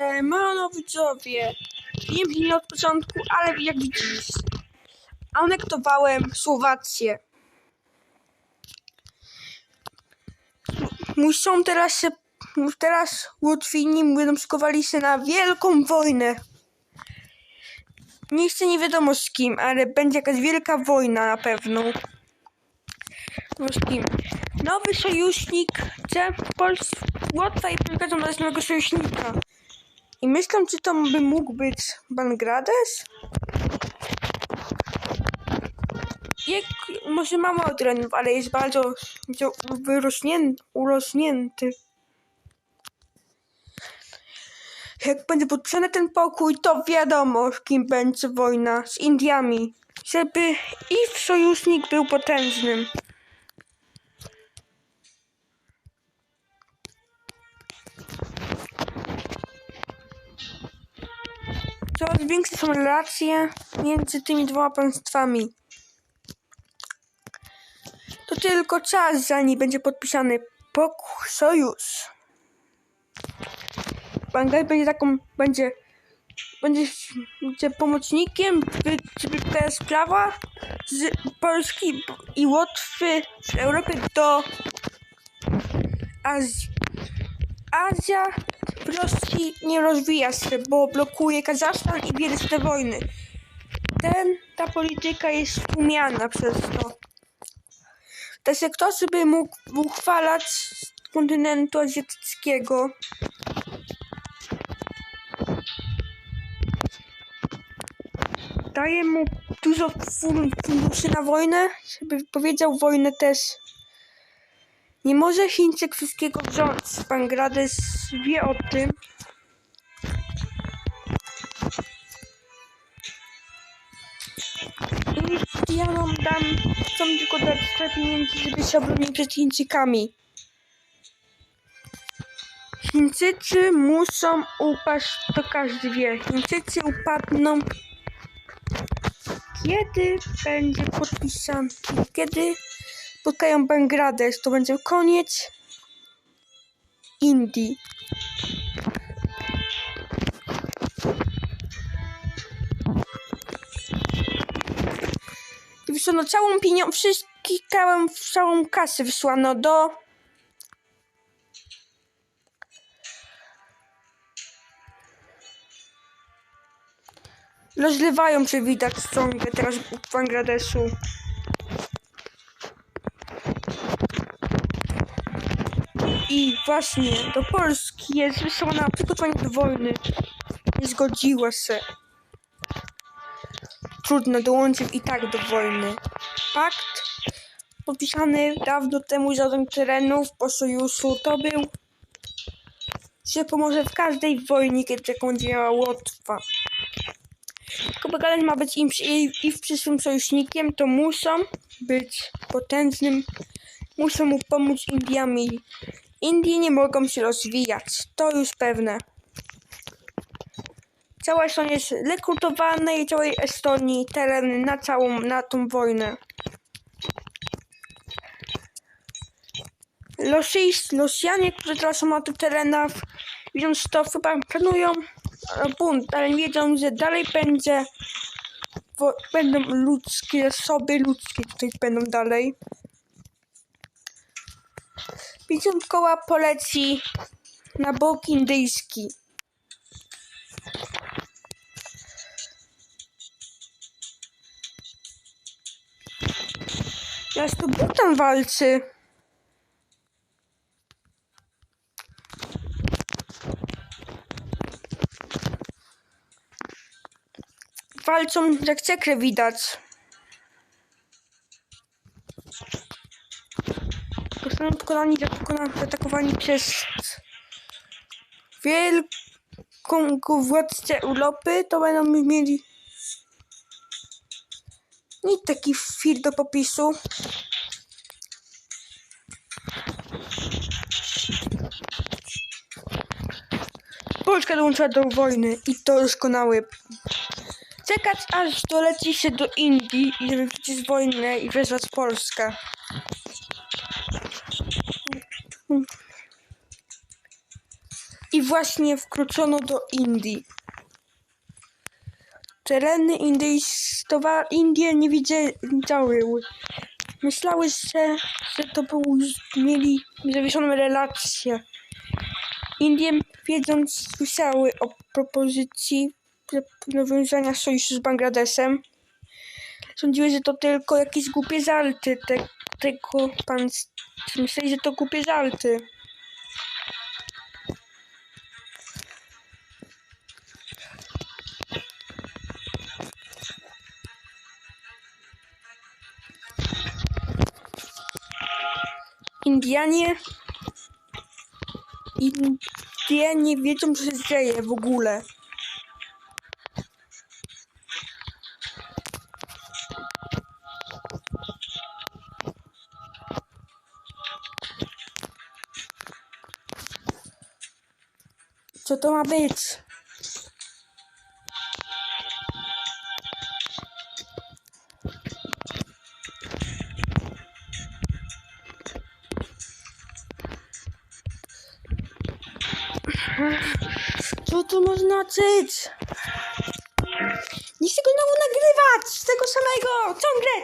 E, Mono widzowie, wiem, że od początku, ale jak widzisz, anektowałem Słowację. Muszą teraz się, teraz Łotwini będą szykowali się na wielką wojnę. Nie chcę nie wiadomo z kim, ale będzie jakaś wielka wojna na pewno. No z kim? Nowy sojusznik chce Polskę, Łotwa i Polska dać nowego sojusznika. I myślę, czy to by mógł być Bangladesz? Jak, może ma mało terenów, ale jest bardzo, wyrośnięty, urośnięty. Jak będzie podpisany ten pokój, to wiadomo, z kim będzie wojna. Z Indiami. Żeby ich sojusznik był potężnym. Coraz większe są relacje między tymi dwoma państwami. To tylko czas, zanim będzie podpisany pokój, sojusz. Bangladesh będzie taką, będzie, będzie, będzie pomocnikiem, by, żeby ta sprawa z Polski i Łotwy z Europy do Azji. Azja Rosji nie rozwija się, bo blokuje Kazachstan i bierze te wojny. Ten, ta polityka jest tłumiana przez to. Jak ktoś by mógł uchwalać z kontynentu azjatyckiego, daje mu dużo fun- funduszy na wojnę, żeby powiedział wojnę też. Nie może Chińczyk wszystkiego wziąć. Bangladesz wie o tym. Indianom dam, chcą tylko dać trochę pieniędzy, żeby się obronić przed Chińczykami. Chińczycy muszą upaść, to każdy wie. Chińczycy upadną, kiedy będzie podpisany, kiedy spotkają Bangladesz, to będzie koniec Indii. I wysłano całą pieniądze, wszystkich, całą, całą kasę wysłano do rozlewają się widać ciągle teraz w Bangladeszu. I właśnie do Polski jest wysłana przygotowanie do wojny. Nie zgodziła się. Trudno dołączyć i tak do wojny. Pakt podpisany dawno temu z Radą Terenów po sojuszu to był, że pomoże w każdej wojnie, kiedy taką będzie miała Łotwa. Bangladesz ma być im i w przyszłym sojusznikiem, to muszą być potężnym, muszą mu pomóc Indiami. Indie nie mogą się rozwijać, to już pewne. Cała Estonia jest rekrutowana i całej Estonii tereny na całą, na tą wojnę. Rosyjs, Rosjanie, którzy teraz są na tych terenach, widząc to, chyba planują e, bunt, ale wiedzą, że dalej będzie, będą ludzkie zasoby ludzkie tutaj będą dalej. Pięćdziesiąt koła poleci na bok indyjski. Teraz tu Butan walczy. Walczą jak cekry widać. Zostaną pokonani, zaatakowani przez wielką władcę Europy, to będą mieli i taki film do popisu. Polska dołączyła do wojny i to doskonały. Czekać aż doleci się do Indii i żeby z wojny i wezwać Polskę. I właśnie wkroczono do Indii. Tereny indyjstowa Indie nie widziały. Myślały, że, że to był mieli zawieszoną relację. Indie, wiedząc, słyszały o propozycji nawiązania sojuszu z Bangladesem. Sądziły, że to tylko jakieś głupie żarty. Te, tego pan myśleli, że to głupie żarty. Indianie Indie nie wiedzą, co się dzieje w ogóle. Co to ma być? Co to ma znaczyć? Nie chcę go znowu nagrywać z tego samego, ciągle